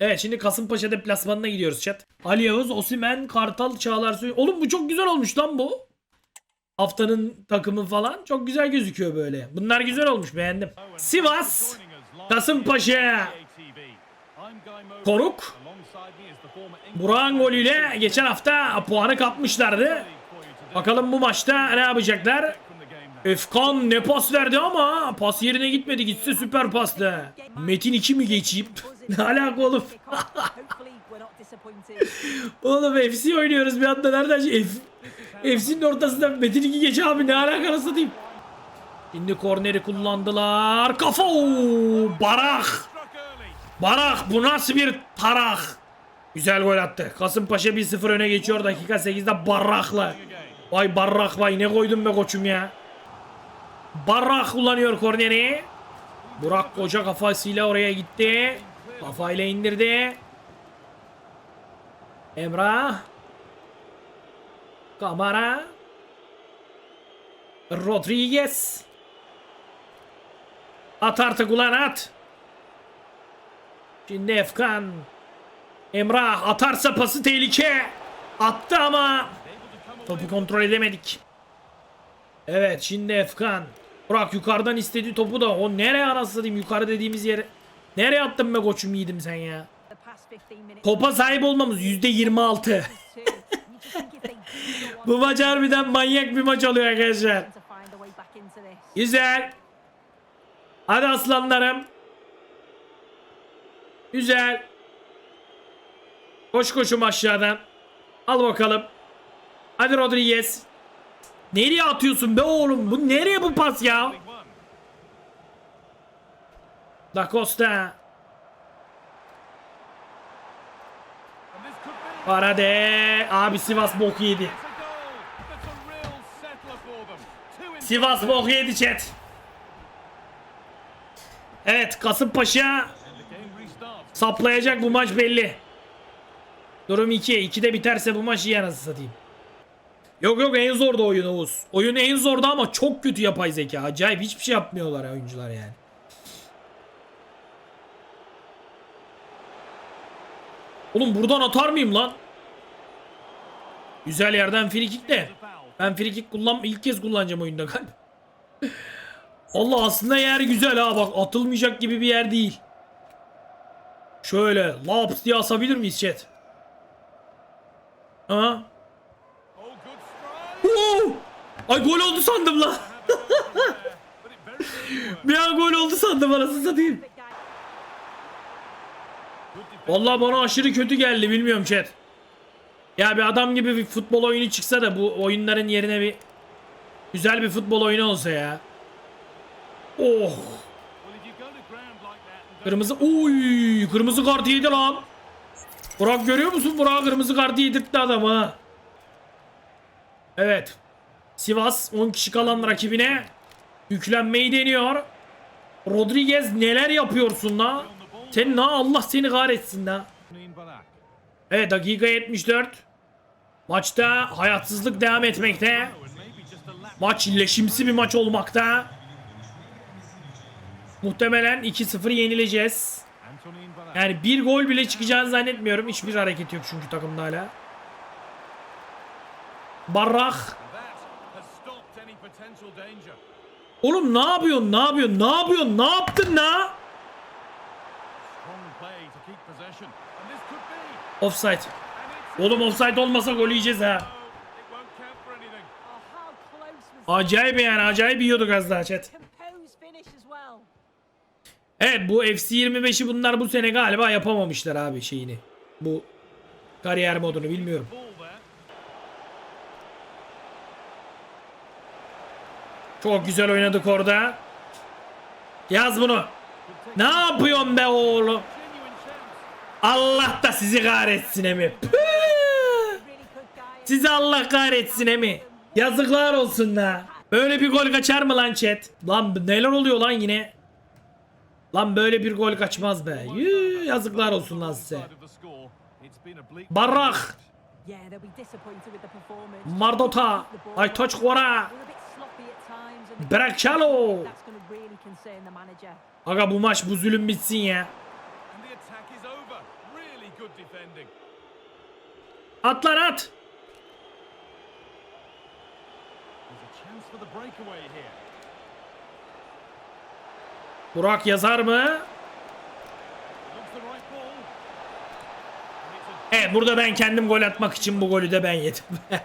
Evet şimdi Kasımpaşa deplasmanına gidiyoruz chat. Ali Yavuz, Osimen, Kartal, Çağlar Suyu. Oğlum bu çok güzel olmuş lan bu. Haftanın takımı falan çok güzel gözüküyor böyle. Bunlar güzel olmuş beğendim. Sivas, Kasımpaşa, Koruk, Burak'ın golüyle geçen hafta puanı kapmışlardı. Bakalım bu maçta ne yapacaklar? Efkan ne pas verdi ama pas yerine gitmedi. Gitse süper pastı. Metin 2 mi geçeyim? ne alaka oğlum? oğlum FC oynuyoruz bir anda nereden? F FC'nin ortasında Metin 2 geç abi ne alaka nasıl diyeyim? Şimdi korneri kullandılar. Kafa! Oo, Barak! Barak bu nasıl bir tarak? Güzel gol attı. Kasımpaşa 1-0 öne geçiyor dakika 8'de Barrak'la. Vay Barrak vay ne koydun be koçum ya. Barrak kullanıyor korneri. Burak koca kafasıyla oraya gitti. Kafayla indirdi. Emrah. Kamara. Rodriguez. At artık ulan at. Şimdi Efkan. Emrah atarsa pası tehlike. Attı ama topu kontrol edemedik. Evet şimdi Efkan. Burak yukarıdan istediği topu da o nereye anasını yukarı dediğimiz yere. Nereye attın be koçum yiğidim sen ya. Topa sahip olmamız %26. Bu maç harbiden manyak bir maç oluyor arkadaşlar. Güzel. Hadi aslanlarım. Güzel. Koş koşum aşağıdan. Al bakalım. Hadi Rodriguez. Nereye atıyorsun be oğlum? Bu nereye bu pas ya? Da Costa. Parade. Abi Sivas bok yedi. Sivas bok yedi chat. Evet Kasımpaşa saplayacak bu maç belli. Durum 2. 2'de biterse bu maç iyi anasını satayım. Yok yok en zor da oyun Oğuz. Oyun en zordu ama çok kötü yapay zeka. Acayip hiçbir şey yapmıyorlar ya oyuncular yani. Oğlum buradan atar mıyım lan? Güzel yerden frikik de. Ben frikik kullan ilk kez kullanacağım oyunda galiba. Allah aslında yer güzel ha bak atılmayacak gibi bir yer değil. Şöyle laps diye asabilir miyiz chat? Ha? Oo! Ay gol oldu sandım lan. bir an gol oldu sandım anasını satayım. Vallahi bana aşırı kötü geldi bilmiyorum chat. Ya bir adam gibi bir futbol oyunu çıksa da bu oyunların yerine bir güzel bir futbol oyunu olsa ya. Oh. Kırmızı oy kırmızı kart yedi lan. Burak görüyor musun? Burak kırmızı kartı yedirtti adamı. Evet. Sivas 10 kişi kalan rakibine yüklenmeyi deniyor. Rodriguez neler yapıyorsun la? Sen ne Allah seni kahretsin la. Evet dakika 74. Maçta hayatsızlık devam etmekte. Maç leşimsi bir maç olmakta. Muhtemelen 2-0 yenileceğiz. Yani bir gol bile çıkacağını zannetmiyorum. Hiçbir hareket yok çünkü takımda hala. Barrak. Oğlum ne yapıyorsun? Ne yapıyorsun? Ne yapıyorsun? Ne yaptın la? Offside. Oğlum offside olmasa gol yiyeceğiz ha. Acayip yani acayip yiyorduk az daha chat. Evet bu FC 25'i bunlar bu sene galiba yapamamışlar abi şeyini. Bu kariyer modunu bilmiyorum. Çok güzel oynadık orada. Yaz bunu. Ne yapıyorsun be oğlum? Allah da sizi kahretsin emi. Sizi Allah kahretsin emi. Yazıklar olsun la. Böyle bir gol kaçar mı lan chat? Lan neler oluyor lan yine? Lan böyle bir gol kaçmaz be. Yuh, yazıklar olsun lan size. Barrak. Mardota. Aytaç Kora. Bırakçalo. Aga bu maç bu zulüm bitsin ya. Breakaway here. Burak yazar mı? Evet burada ben kendim gol atmak için bu golü de ben yedim.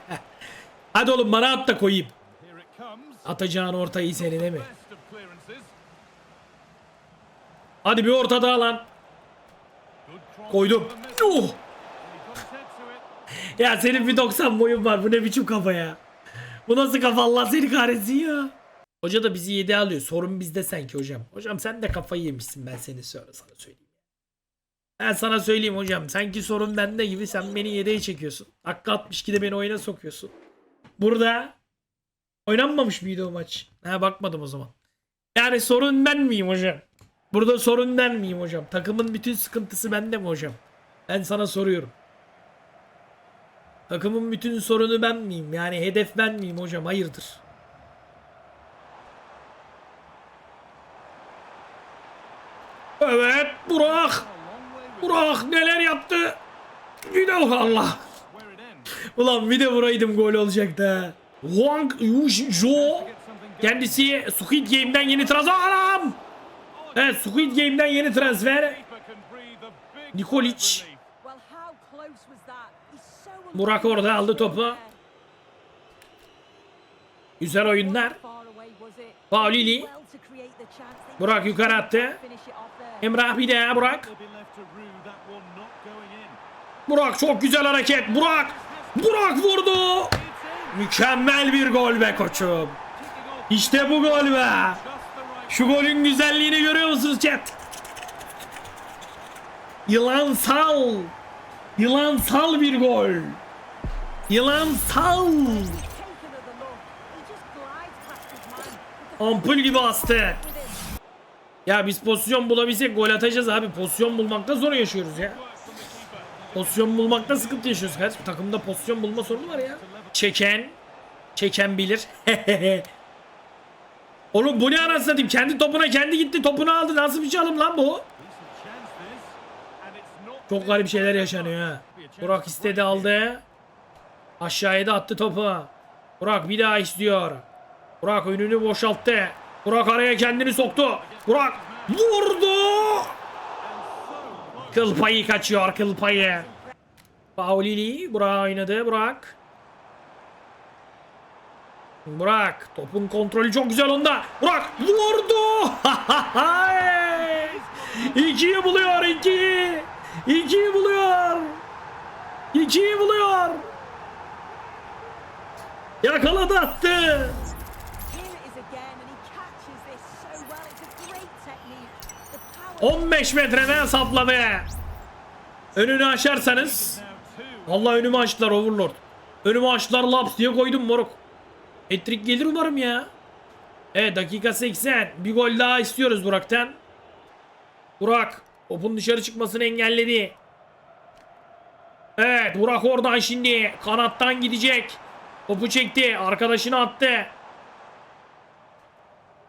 Hadi oğlum bana at da koyayım. Atacağın ortayı senin değil mi? Hadi bir orta daha lan. To it. Ya senin bir 90 boyun var. Bu ne biçim kafa ya? Bu nasıl kafa Allah seni kahretsin ya. Hoca da bizi 7 alıyor. Sorun bizde sanki hocam. Hocam sen de kafayı yemişsin ben seni söyle sana söyleyeyim. Ben sana söyleyeyim hocam. Sanki sorun bende gibi sen beni 7'ye çekiyorsun. Dakika 62'de beni oyuna sokuyorsun. Burada oynanmamış mıydı o maç? Ha bakmadım o zaman. Yani sorun ben miyim hocam? Burada sorun ben miyim hocam? Takımın bütün sıkıntısı bende mi hocam? Ben sana soruyorum. Takımın bütün sorunu ben miyim? Yani hedef ben miyim hocam? Hayırdır? Evet Burak. Burak neler yaptı? Bir de Allah. Ulan bir de vuraydım gol olacaktı. Wang something kendisi Squid Game'den yeni transfer. Anam! Evet Squid Game'den yeni transfer. Nikolic. Burak orada aldı topu. Güzel oyunlar. Paulili. Burak yukarı attı. Emrah bir daha Burak. Burak çok güzel hareket. Burak. Burak vurdu. Mükemmel bir gol be koçum. İşte bu gol be. Şu golün güzelliğini görüyor musunuz chat? Yılansal. Yılansal bir gol. Yılansal. Ampul gibi astı. Ya biz pozisyon bulabilsek gol atacağız abi. Pozisyon bulmakta zor yaşıyoruz ya. Pozisyon bulmakta sıkıntı yaşıyoruz. Her takımda pozisyon bulma sorunu var ya. Çeken, çeken bilir. Oğlum bu ne anasını satayım? Kendi topuna kendi gitti topunu aldı. Nasıl bir çalım lan bu? Çok garip şeyler yaşanıyor. Burak istedi aldı. Aşağıya da attı topu. Burak bir daha istiyor. Burak önünü boşalttı. Burak araya kendini soktu. Burak vurdu. Kıl payı kaçıyor kıl payı. Paulini Burak oynadı Burak. Burak topun kontrolü çok güzel onda. Burak vurdu. İkiyi buluyor iki. İkiyi buluyor. İkiyi buluyor. Yakaladı attı. 15 metreden sapladı. Önünü two. Allah önümü açtılar Overlord. Önümü açtılar laps diye koydum moruk. Etrik gelir umarım ya. Evet dakika 80. Bir gol daha istiyoruz Burak'tan. Burak topun dışarı çıkmasını engelledi. Evet Burak oradan şimdi kanattan gidecek. Topu çekti. Arkadaşını attı.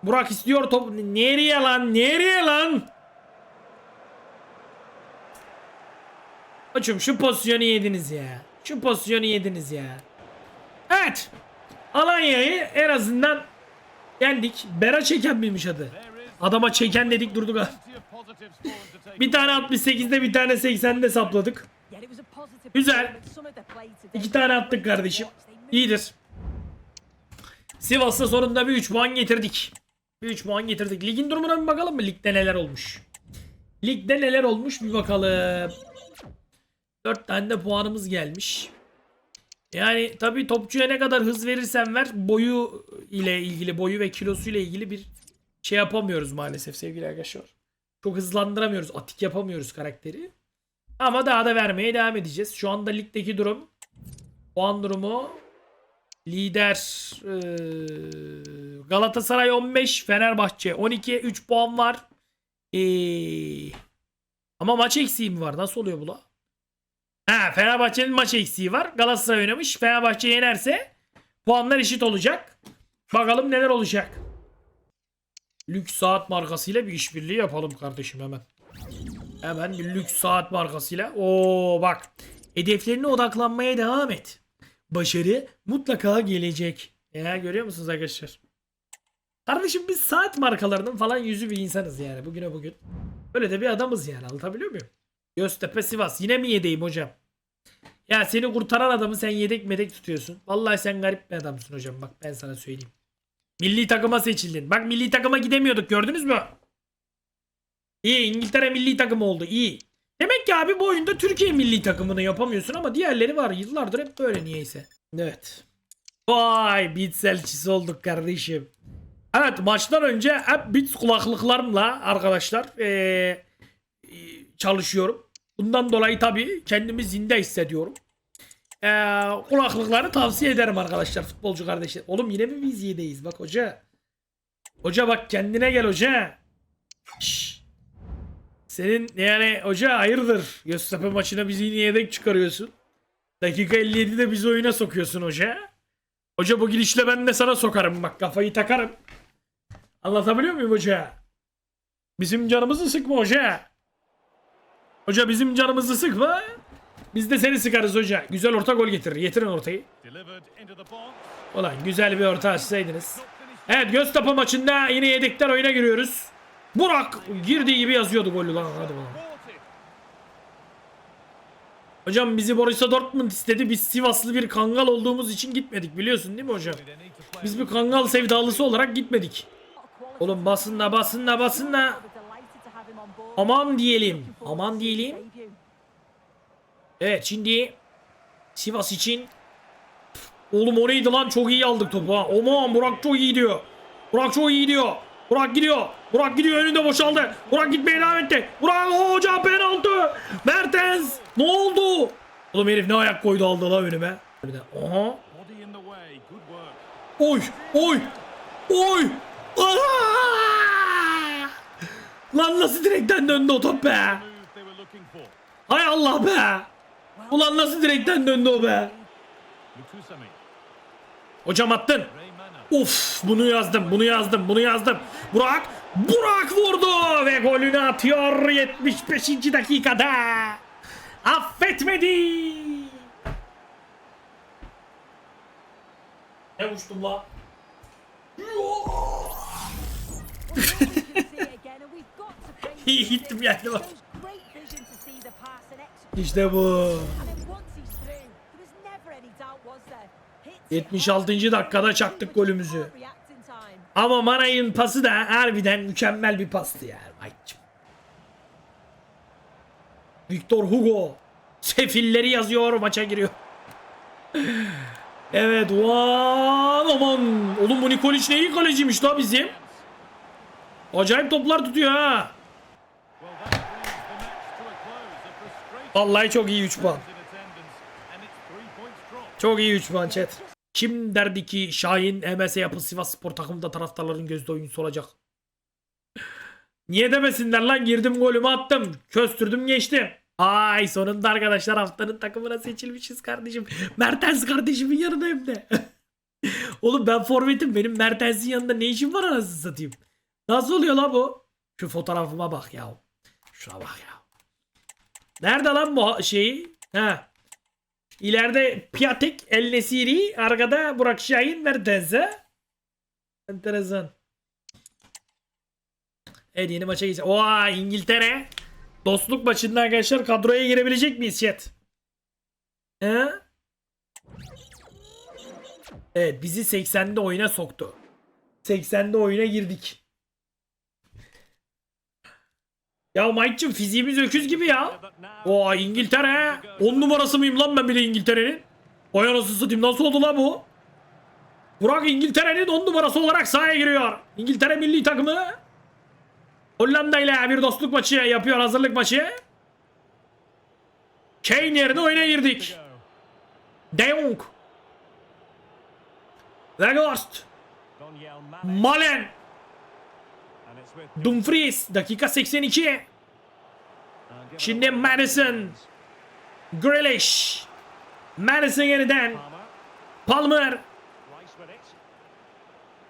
Burak istiyor top. Nereye lan? Nereye lan? Koçum şu pozisyonu yediniz ya. Şu pozisyonu yediniz ya. Evet. Alanya'yı en azından yendik. Bera çeken miymiş adı? Adama çeken dedik durduk. Bir tane 68'de bir tane 80'de sapladık. Güzel. İki tane attık kardeşim. İyidir. Sivas'ta sonunda bir 3 puan getirdik. Bir 3 puan getirdik. Ligin durumuna bir bakalım mı? Ligde neler olmuş? Ligde neler olmuş bir bakalım. 4 tane de puanımız gelmiş. Yani tabii topçuya ne kadar hız verirsen ver boyu ile ilgili boyu ve kilosu ile ilgili bir şey yapamıyoruz maalesef sevgili arkadaşlar. Çok hızlandıramıyoruz. Atik yapamıyoruz karakteri. Ama daha da vermeye devam edeceğiz. Şu anda ligdeki durum puan durumu lider eee, Galatasaray 15 Fenerbahçe 12 3 puan var. Eee, ama maç eksiği var? Nasıl oluyor bu la? Ha Fenerbahçe'nin maç eksiği var. Galatasaray oynamış. Fenerbahçe yenerse puanlar eşit olacak. Bakalım neler olacak. Lüks saat markasıyla bir işbirliği yapalım kardeşim hemen. Hemen bir lüks saat markasıyla. Oo bak. Hedeflerine odaklanmaya devam et. Başarı mutlaka gelecek. Ya görüyor musunuz arkadaşlar? Kardeşim biz saat markalarının falan yüzü bir insanız yani bugüne bugün. Öyle de bir adamız yani anlatabiliyor muyum? Göztepe Sivas yine mi yedeyim hocam? Ya seni kurtaran adamı sen yedek medek tutuyorsun. Vallahi sen garip bir adamsın hocam bak ben sana söyleyeyim. Milli takıma seçildin. Bak milli takıma gidemiyorduk gördünüz mü? İyi İngiltere milli takımı oldu iyi. Demek ki abi bu oyunda Türkiye milli takımını yapamıyorsun ama diğerleri var. Yıllardır hep böyle niyeyse. Evet. Vay Beats elçisi olduk kardeşim. Evet maçtan önce hep Beats kulaklıklarımla arkadaşlar eee, çalışıyorum. Bundan dolayı tabii kendimi zinde hissediyorum. Eee, kulaklıkları tavsiye ederim arkadaşlar futbolcu kardeşler. Oğlum yine mi biz yedeyiz bak hoca. Hoca bak kendine gel hoca. Senin yani hoca hayırdır? Göztepe maçına bizi yine yedek çıkarıyorsun. Dakika 57'de bizi oyuna sokuyorsun hoca. Hoca bu gidişle ben de sana sokarım bak kafayı takarım. Anlatabiliyor muyum hoca? Bizim canımızı sıkma hoca. Hoca bizim canımızı sıkma. Biz de seni sıkarız hoca. Güzel orta gol getirir. Getirin ortayı. Ulan güzel bir orta açsaydınız. Evet Göztepe maçında yine yedekler oyuna giriyoruz. Burak girdiği gibi yazıyordu golü lan. Hadi bakalım. Hocam bizi Borussia Dortmund istedi. Biz Sivaslı bir kangal olduğumuz için gitmedik biliyorsun değil mi hocam? Biz bir kangal sevdalısı olarak gitmedik. Oğlum basın da basın da basın da. Aman diyelim. Aman diyelim. Evet şimdi Sivas için Oğlum o neydi lan çok iyi aldık topu ha. Aman Burak çok iyi diyor. Burak çok iyi diyor. Burak gidiyor. Burak gidiyor önünde boşaldı. Burak gitmeye devam etti. Burak hocam penaltı. Mertens ne oldu? Oğlum herif ne ayak koydu aldı lan önüme. Bir de, Aha. Oy oy oy. Aa! Lan nasıl direkten döndü o top be? Hay Allah be. Ulan nasıl direkten döndü o be? Hocam attın. Uf bunu yazdım bunu yazdım bunu yazdım. Burak Burak vurdu ve golünü atıyor 75. dakikada. Affetmedi. Ne uçtum la? İyi gittim yani bak. İşte bu. 76. dakikada çaktık golümüzü. Ama Manay'ın pası da harbiden mükemmel bir pastı yani. Ayçım. Victor Hugo. Sefilleri yazıyor maça giriyor. evet van aman. Oğlum bu Nikolic ne iyi kaleciymiş la bizim. Acayip toplar tutuyor ha. Vallahi çok iyi 3 puan. Çok iyi 3 puan chat. Kim derdi ki Şahin MS yapı Sivas Spor takımında taraftarların gözde oyuncusu olacak? Niye demesinler lan girdim golümü attım. Köstürdüm geçtim. Ay sonunda arkadaşlar haftanın takımına seçilmişiz kardeşim. Mertens kardeşimin yanında hem de. Oğlum ben forvetim benim Mertens'in yanında ne işim var anasını satayım. Nasıl oluyor lan bu? Şu fotoğrafıma bak ya. Şuna bak ya. Nerede lan bu şeyi? Ha. İleride Piatek El Nesiri, arkada Burak Şahin Mertens'e. Enteresan. Evet yeni maça geçeceğiz. Oha İngiltere. Dostluk maçında arkadaşlar kadroya girebilecek miyiz chat? He? Evet bizi 80'de oyuna soktu. 80'de oyuna girdik. Ya Mike'cım fiziğimiz öküz gibi ya. But now O İngiltere. 10 numarası mıyım lan ben bir de İngiltere'nin? Vay anasını satayım nasıl oldu lan bu? Burak İngiltere'nin 10 numarası olarak sahaya giriyor. İngiltere milli takımı. Hollanda ile bir dostluk maçı yapıyor hazırlık maçı. Kane yerine oyuna girdik. De Jong. Weghorst. Malen. Dumfries. Dakika 82. And give it Şimdi. Madison. Grealish. Madison yeniden. Palmer.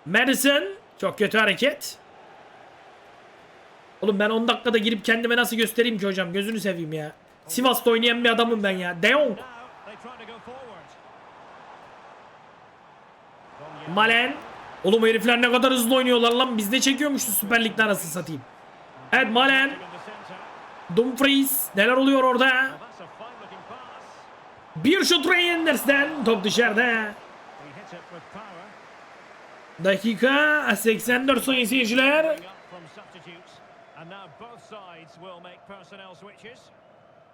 Madison. Çok kötü hareket. Oğlum ben 10 dakikada girip kendime nasıl göstereyim ki hocam gözünü seveyim ya. Sivas'ta oynayan bir adamım ben ya. De Jong. Malen. Oğlum herifler ne kadar hızlı oynuyorlar lan. Biz de çekiyormuştu Süper Lig'de anasını satayım. Evet Malen. Dumfries. Neler oluyor orada? Bir şut Reinders'ten. Top dışarıda. Dakika 84 sayın seyirciler.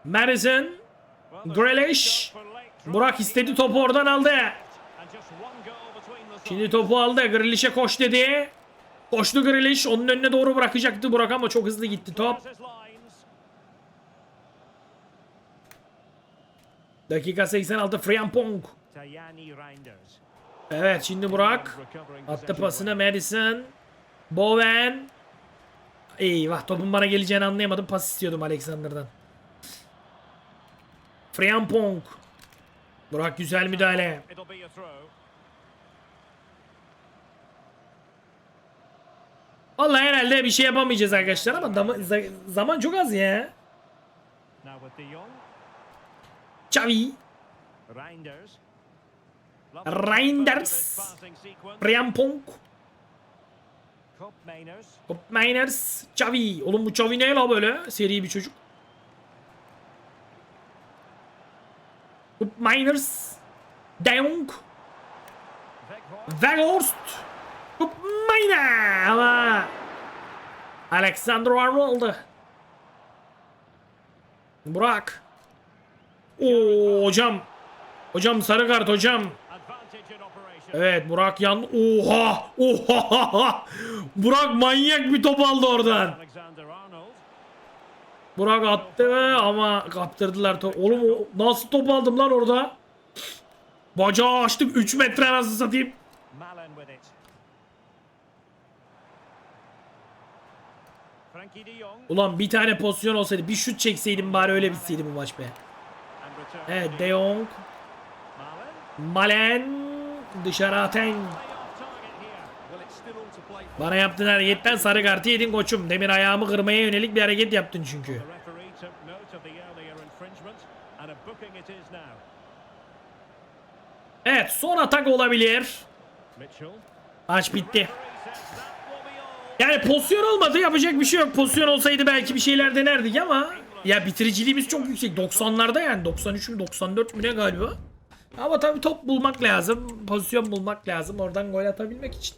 Madison. Grealish. Burak istedi topu oradan aldı. Şimdi topu aldı. Grealish'e koş dedi. Koştu Grealish. Onun önüne doğru bırakacaktı Burak ama çok hızlı gitti top. Dakika 86 Friampong. Evet şimdi Burak. Attı pasını Madison. Bowen. Eyvah topun bana geleceğini anlayamadım. Pas istiyordum Alexander'dan. Friampong. Burak güzel müdahale. Vallahi herhalde bir şey yapamayacağız arkadaşlar ama zaman çok az ya. Xavi. Reinders. Reinders. Mainers. Miners. Xavi. Oğlum bu Xavi ne la böyle? Seri bir çocuk. Miners. De Jong. Weghorst. Miner ama Alexander Arnold. Burak. Oo hocam. Hocam sarı kart hocam. Evet Burak yan. Oha! Oha! Burak manyak bir top aldı oradan. Burak attı ama kaptırdılar top. Oğlum nasıl top aldım lan orada? Bacağı açtım 3 metre nasıl satayım. Malen with it. Frankie De Jong. Ulan bir tane pozisyon olsaydı bir şut çekseydim bari öyle bitseydi bu maç be. Evet De Jong. Malen. Dışarı for. Bana yaptığın hareketten sarı kartı yedin koçum. Demin ayağımı kırmaya yönelik bir hareket yaptın çünkü. Evet son atak olabilir. Maç bitti. Yani pozisyon olmadı yapacak bir şey yok. Pozisyon olsaydı belki bir şeyler denerdik ama ya bitiriciliğimiz çok yüksek. 90'larda yani 93 mü 94 mü ne galiba. Ama tabii top bulmak lazım. Pozisyon bulmak lazım. Oradan gol atabilmek için.